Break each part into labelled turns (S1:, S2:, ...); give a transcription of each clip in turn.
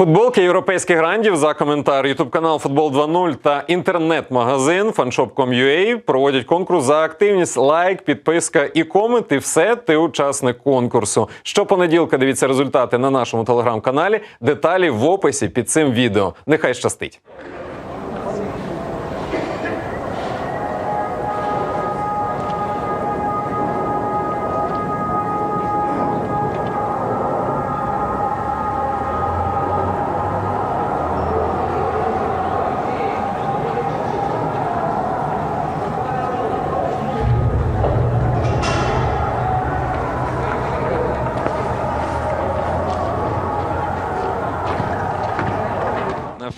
S1: Футболки європейських грандів за коментар. Ютуб канал Футбол 2.0 та інтернет-магазин fanshop.com.ua проводять конкурс за активність, лайк, підписка і комент. Все ти учасник конкурсу. Щопонеділка дивіться результати на нашому телеграм-каналі. Деталі в описі під цим відео. Нехай щастить.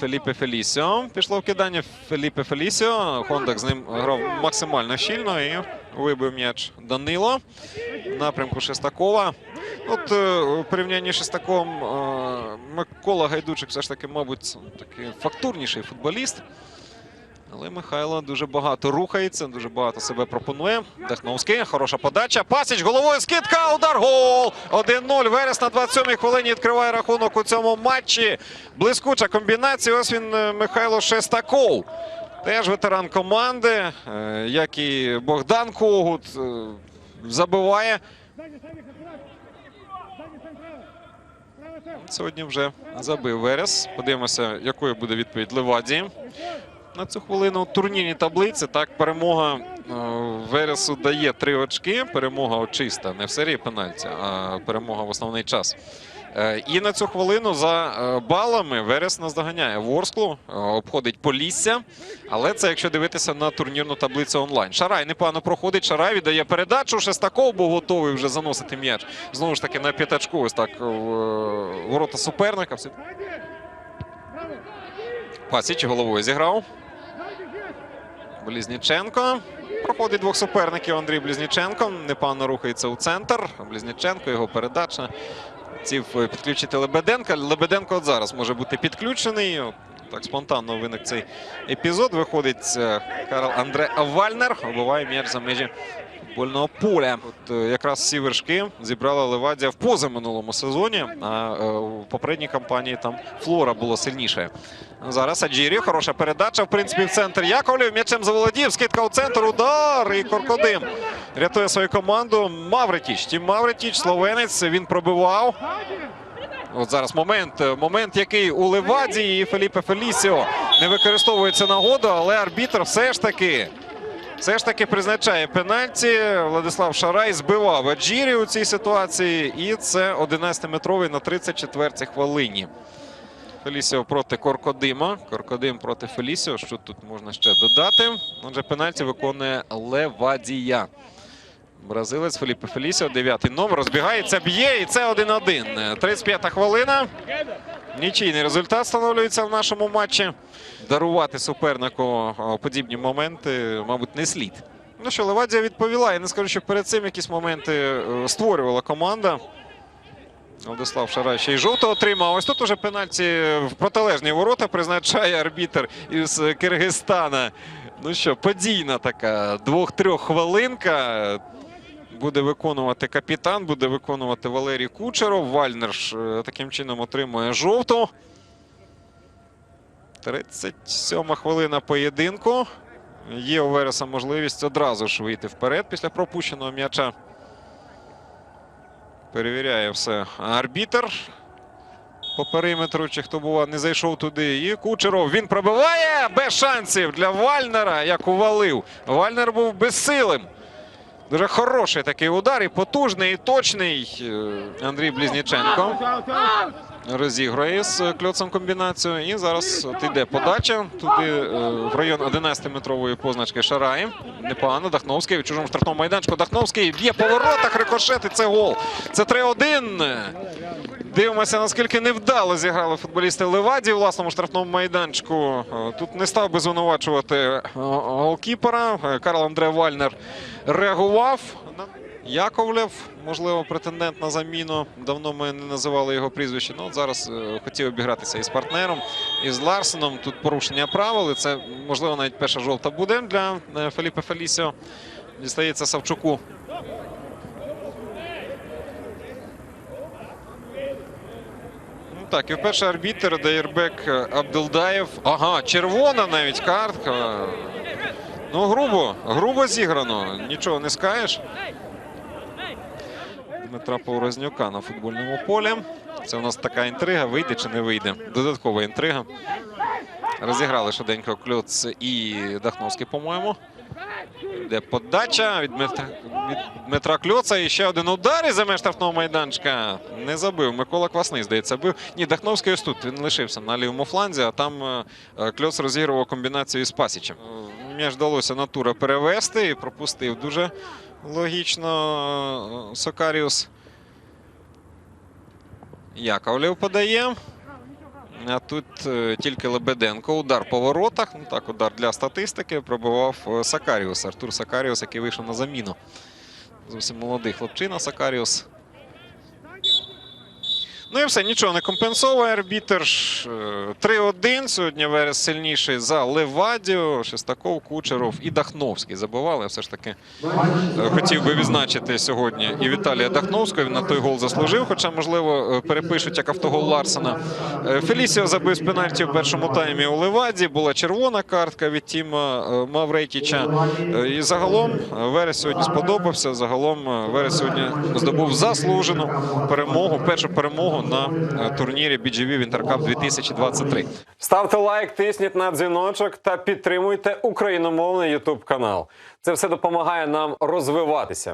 S2: Феліпе Фелісіо. Пішло вкидання Феліпе Фелісіо. Хондак з ним грав максимально щільно і вибив м'яч Данило в напрямку Шестакова. От е, у порівнянні з Шестаковим е, Микола Гайдучик все ж таки, мабуть, такий фактурніший футболіст. Але Михайло дуже багато рухається, дуже багато себе пропонує. Дахновський, хороша подача. Пасіч головою скидка. Удар гол. 1-0. Верес на 27-й хвилині відкриває рахунок у цьому матчі. Блискуча комбінація. Ось він е, Михайло Шестаков. Теж ветеран команди, е, як і Богдан Когут. е, Забиває. Сьогодні вже забив Верес. Подивимося, якою буде відповідь Левадії. На цю хвилину у турнірній таблиці так перемога е, Вересу дає три очки. Перемога очиста, не в серії пенальті, а перемога в основний час. Е, І на цю хвилину за е, балами Верес наздоганяє Ворсклу, обходить Полісся. Але це якщо дивитися на турнірну таблицю онлайн. Шарай непогано проходить. Шарай віддає передачу. Шестаков був готовий вже заносити м'яч. Знову ж таки на п'ятачку. Ось так ворота суперника. Пасіч головою зіграв. Близніченко. Проходить двох суперників Андрій Близніченко. Непевно рухається у центр. Близніченко, його передача. Хотів е, підключити Лебеденка. Лебеденко от зараз може бути підключений. Так спонтанно виник цей епізод. Виходить е, Карл Андре Вальнер. Обиває м'яч за межі футбольного поля. От е, якраз ці вершки зібрала Левадія в позаминулому сезоні. А е, в попередній кампанії там Флора було сильніше. Зараз Аджірі. Хороша передача. В принципі, в центр Яковлів. М'ячем заволодів. Скидка у центр. Удар. І Коркодим рятує свою команду. Мавритіч. Тім Мавритіч, словенець. Він пробивав. От зараз момент, момент, який у Леваді і Феліпе Фелісіо не використовується нагоду, але арбітр все ж таки. Все ж таки призначає пенальті. Владислав Шарай збивав Аджірі у цій ситуації. І це 11-метровий на 34-й хвилині. Фелісіо проти Коркодима. Коркодим проти Фелісіо. Що тут можна ще додати? Отже, пенальті виконує Левадія. Бразилець Феліпе Фелісіо, дев'ятий номер. Розбігається, б'є, і це 1-1. 35-та хвилина. Нічийний результат встановлюється в нашому матчі. Дарувати супернику подібні моменти, мабуть, не слід. Ну що, Левадія відповіла. Я не скажу, що перед цим якісь моменти е, створювала команда. Владислав Шарай ще й жовто отримав. Ось тут уже пенальті в протилежні ворота призначає арбітр із Киргизстана. Ну що, подійна така двох-трьох хвилинка. Буде виконувати капітан, буде виконувати Валерій Кучеров. Вальнер ж е, таким чином отримує жовту. 37 хвилина поєдинку. Є у Вереса можливість одразу ж вийти вперед після пропущеного м'яча. Перевіряє все арбітр по периметру, чи хто бува не зайшов туди. І Кучеров він пробиває без шансів для Вальнера, як увалив. Вальнер був безсилим. Дуже хороший такий удар, і потужний, і точний. Е, Андрій Близніченко розігрує з кльоцем комбінацію. І зараз от йде подача туди е, в район 11-метрової позначки Шараї. Непогано. Дахновський в чужому штрафному майданчику. Дахновський б'є по воротах, рикошет, це гол. Це 3-1. Дивимося, наскільки невдало зіграли футболісти Леваді у власному штрафному майданчику. Е, Тут не став би звинувачувати е, голкіпера. Е, Карл Андре Вальнер реагував. на Яковлев, можливо, претендент на заміну. Давно ми не називали його прізвище. Ну, от зараз хотів обігратися із партнером, із Ларсеном. Тут порушення правил. Це, можливо, навіть перша жовта буде для Феліпе Фелісіо. Дістається Савчуку. Так. І вперше арбітер Дейрбек Абдулдаєв. Ага, червона навіть картка. Ну, грубо, грубо зіграно. Нічого не скажеш. Дмитра Поворознюка на футбольному полі. Це у нас така інтрига, вийде чи не вийде. Додаткова інтрига. Розіграли швиденько Кльоц і Дахновський, по-моєму. Йде подача від від Дмитра Кльоца. І ще один удар із за меж штрафного майданчика. Не забив. Микола Квасний, здається, бив. Ні, Дахновський ось тут. Він лишився на лівому фланзі, а там е, е, Кльоц розігрував комбінацію із Пасічем. М'яч вдалося натура перевести і пропустив дуже логічно е, Сокаріус. Яковлев подає. А тут тільки Лебеденко. Удар по воротах. Ну так, удар для статистики. Пробивав е, Сакаріус. Артур Сакаріус, який вийшов на заміну. Зовсім молодий хлопчина Сакаріус. Ну і все, нічого не компенсовує арбітер. Е, 3-1. Сьогодні Верес сильніший за Левадіо, Шестаков, Кучеров і Дахновський забивали. Все ж таки Е, Хотів би відзначити сьогодні і Віталія Дахновського. Він на той гол заслужив, хоча, можливо, е, перепишуть як автогол Ларсена. Е, Фелісіо забив з пенальті в першому таймі у Леваді. Була червона картка від Тіма е, Маврекіча. Е, І загалом е, Верес сьогодні сподобався. Загалом е, Верес сьогодні здобув заслужену перемогу, першу перемогу на е, турнірі BGV Winter Cup 2023.
S1: Ставте лайк, тисніть на дзвіночок та підтримуйте україномовний Ютуб канал. Це все допомагає нам розвиватися.